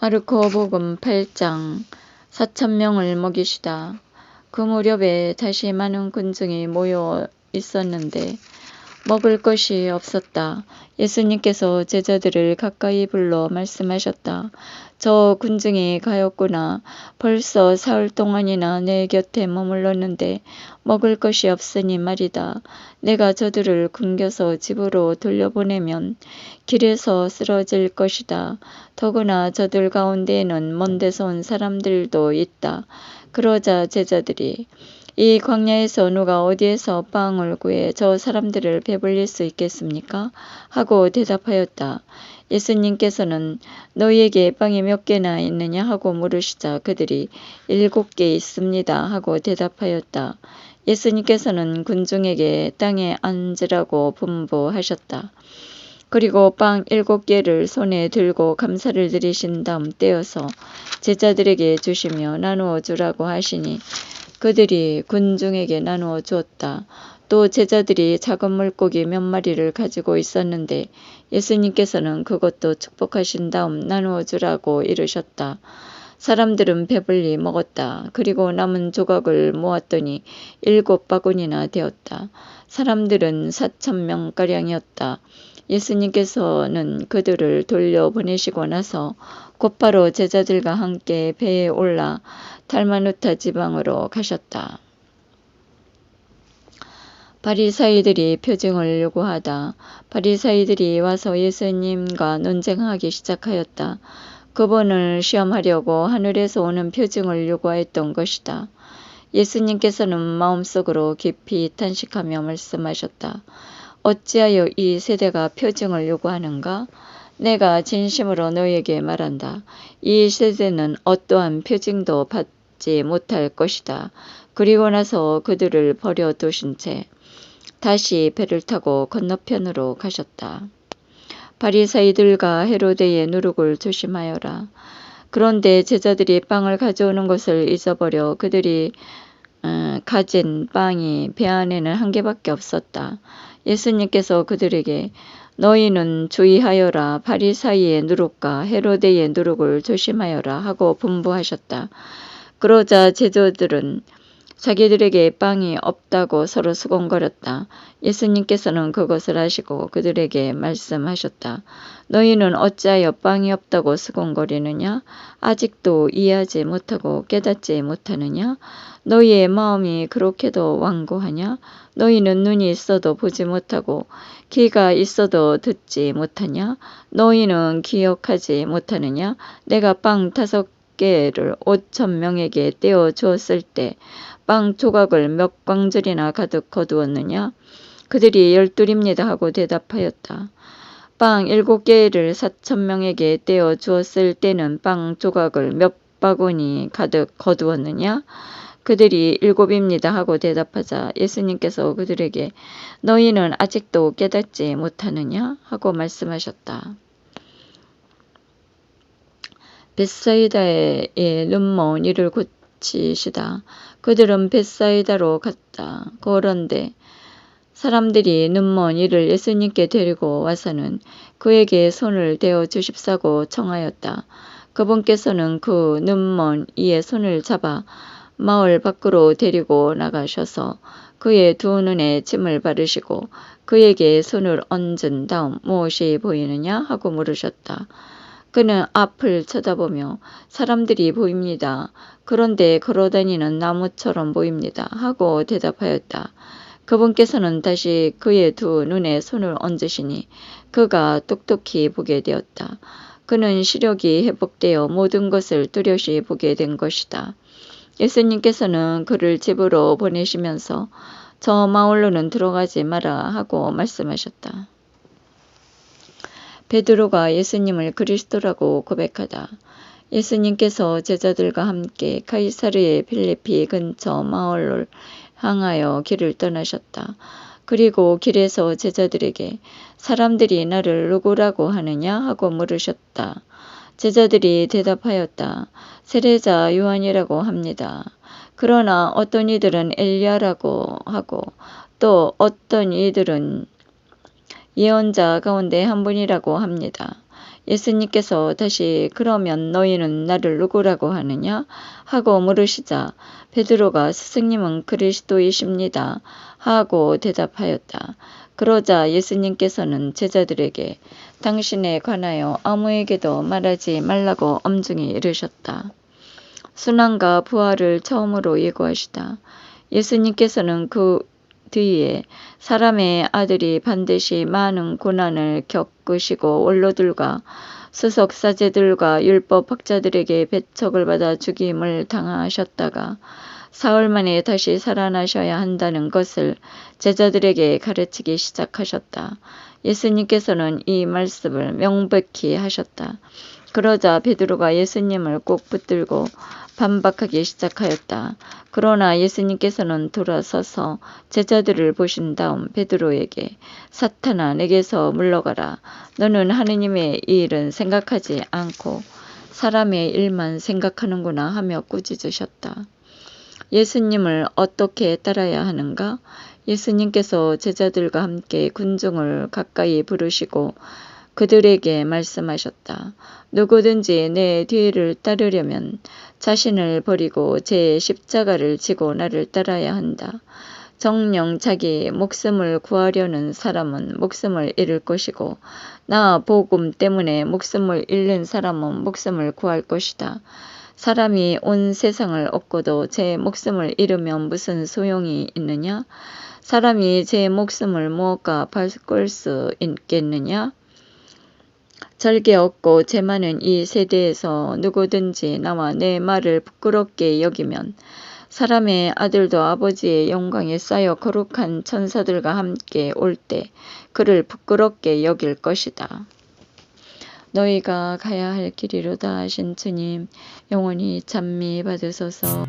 마르코복음 8장 4천명을 먹이시다. 그 무렵에 다시 많은 군중이 모여 있었는데 먹을 것이 없었다. 예수님께서 제자들을 가까이 불러 말씀하셨다. 저 군중이 가였구나. 벌써 사흘 동안이나 내 곁에 머물렀는데 먹을 것이 없으니 말이다. 내가 저들을 굶겨서 집으로 돌려보내면 길에서 쓰러질 것이다. 더구나 저들 가운데에는 먼 데서 온 사람들도 있다. 그러자 제자들이 이 광야에서 누가 어디에서 빵을 구해 저 사람들을 배불릴 수 있겠습니까? 하고 대답하였다. 예수님께서는 너희에게 빵이 몇 개나 있느냐 하고 물으시자 그들이 일곱 개 있습니다 하고 대답하였다. 예수님께서는 군중에게 땅에 앉으라고 분부하셨다. 그리고 빵 일곱 개를 손에 들고 감사를 드리신 다음 떼어서 제자들에게 주시며 나누어 주라고 하시니 그들이 군중에게 나누어 주었다. 또 제자들이 작은 물고기 몇 마리를 가지고 있었는데 예수님께서는 그것도 축복하신 다음 나누어 주라고 이르셨다. 사람들은 배불리 먹었다. 그리고 남은 조각을 모았더니 일곱 바구니나 되었다. 사람들은 사천 명가량이었다. 예수님께서는 그들을 돌려보내시고 나서 곧바로 제자들과 함께 배에 올라 달마누타 지방으로 가셨다. 바리사이들이 표징을 요구하다 바리사이들이 와서 예수님과 논쟁하기 시작하였다. 그분을 시험하려고 하늘에서 오는 표징을 요구했던 것이다. 예수님께서는 마음속으로 깊이 탄식하며 말씀하셨다. 어찌하여 이 세대가 표징을 요구하는가? 내가 진심으로 너에게 말한다. 이 세대는 어떠한 표징도 받지 못할 것이다. 그리고 나서 그들을 버려 두신 채 다시 배를 타고 건너편으로 가셨다. 바리사이들과 헤로데의 누룩을 조심하여라. 그런데 제자들이 빵을 가져오는 것을 잊어버려 그들이 어, 가진 빵이 배 안에는 한 개밖에 없었다. 예수님께서 그들에게 너희는 주의하여라 바리사이의 누룩과 헤로데의 누룩을 조심하여라 하고 분부하셨다. 그러자 제자들은 자기들에게 빵이 없다고 서로 수곤거렸다. 예수님께서는 그것을 아시고 그들에게 말씀하셨다. 너희는 어찌하여 빵이 없다고 수곤거리느냐? 아직도 이해하지 못하고 깨닫지 못하느냐? 너희의 마음이 그렇게도 완고하냐? 너희는 눈이 있어도 보지 못하고 귀가 있어도 듣지 못하냐? 너희는 기억하지 못하느냐? 내가 빵 다섯 개를 오천 명에게 떼어 주었을 때 빵 조각을 몇 광절이나 가득 거두었느냐? 그들이 열둘입니다 하고 대답하였다. 빵 일곱 개를 사천 명에게 떼어 주었을 때는 빵 조각을 몇 바구니 가득 거두었느냐? 그들이 일곱입니다 하고 대답하자 예수님께서 그들에게 너희는 아직도 깨닫지 못하느냐? 하고 말씀하셨다. 베사이다의 눈먼 이를 고 치시다. 그들은 벳사이다로 갔다. 그런데 사람들이 눈먼 이를 예수님께 데리고 와서는 그에게 손을 대어 주십사고 청하였다. 그분께서는 그 눈먼 이의 손을 잡아 마을 밖으로 데리고 나가셔서 그의 두 눈에 침을 바르시고 그에게 손을 얹은 다음 무엇이 보이느냐 하고 물으셨다. 그는 앞을 쳐다보며 사람들이 보입니다. 그런데 걸어다니는 나무처럼 보입니다. 하고 대답하였다. 그분께서는 다시 그의 두 눈에 손을 얹으시니 그가 똑똑히 보게 되었다. 그는 시력이 회복되어 모든 것을 뚜렷이 보게 된 것이다. 예수님께서는 그를 집으로 보내시면서 저 마을로는 들어가지 마라 하고 말씀하셨다. 베드로가 예수님을 그리스도라고 고백하다. 예수님께서 제자들과 함께 카이사르의 필리피 근처 마을을 향하여 길을 떠나셨다. 그리고 길에서 제자들에게 사람들이 나를 누구라고 하느냐 하고 물으셨다. 제자들이 대답하였다. 세례자 요한이라고 합니다. 그러나 어떤 이들은 엘리야라고 하고 또 어떤 이들은 예언자 가운데 한 분이라고 합니다. 예수님께서 다시 그러면 너희는 나를 누구라고 하느냐 하고 물으시자 베드로가 스승님은 그리스도이십니다 하고 대답하였다. 그러자 예수님께서는 제자들에게 당신에 관하여 아무에게도 말하지 말라고 엄중히 이르셨다. 순환과 부활을 처음으로 예고하시다. 예수님께서는 그 뒤에 사람의 아들이 반드시 많은 고난을 겪으시고 원로들과 수석 사제들과 율법 학자들에게 배척을 받아 죽임을 당하셨다가 사흘 만에 다시 살아나셔야 한다는 것을 제자들에게 가르치기 시작하셨다. 예수님께서는 이 말씀을 명백히 하셨다. 그러자 베드로가 예수님을 꼭 붙들고 반박하기 시작하였다. 그러나 예수님께서는 돌아서서 제자들을 보신 다음 베드로에게 사탄아 내게서 물러가라. 너는 하느님의 일은 생각하지 않고 사람의 일만 생각하는구나 하며 꾸짖으셨다. 예수님을 어떻게 따라야 하는가? 예수님께서 제자들과 함께 군중을 가까이 부르시고 그들에게 말씀하셨다. 누구든지 내 뒤를 따르려면 자신을 버리고 제 십자가를 지고 나를 따라야 한다. 정령 자기 목숨을 구하려는 사람은 목숨을 잃을 것이고 나 복음 때문에 목숨을 잃는 사람은 목숨을 구할 것이다. 사람이 온 세상을 얻고도 제 목숨을 잃으면 무슨 소용이 있느냐? 사람이 제 목숨을 무엇과 바꿀 수 있겠느냐? 절개 없고 제 많은 이 세대에서 누구든지 나와 내 말을 부끄럽게 여기면 사람의 아들도 아버지의 영광에 쌓여 거룩한 천사들과 함께 올 때 그를 부끄럽게 여길 것이다. 너희가 가야 할 길이로다 하신 주님 영원히 찬미 받으소서.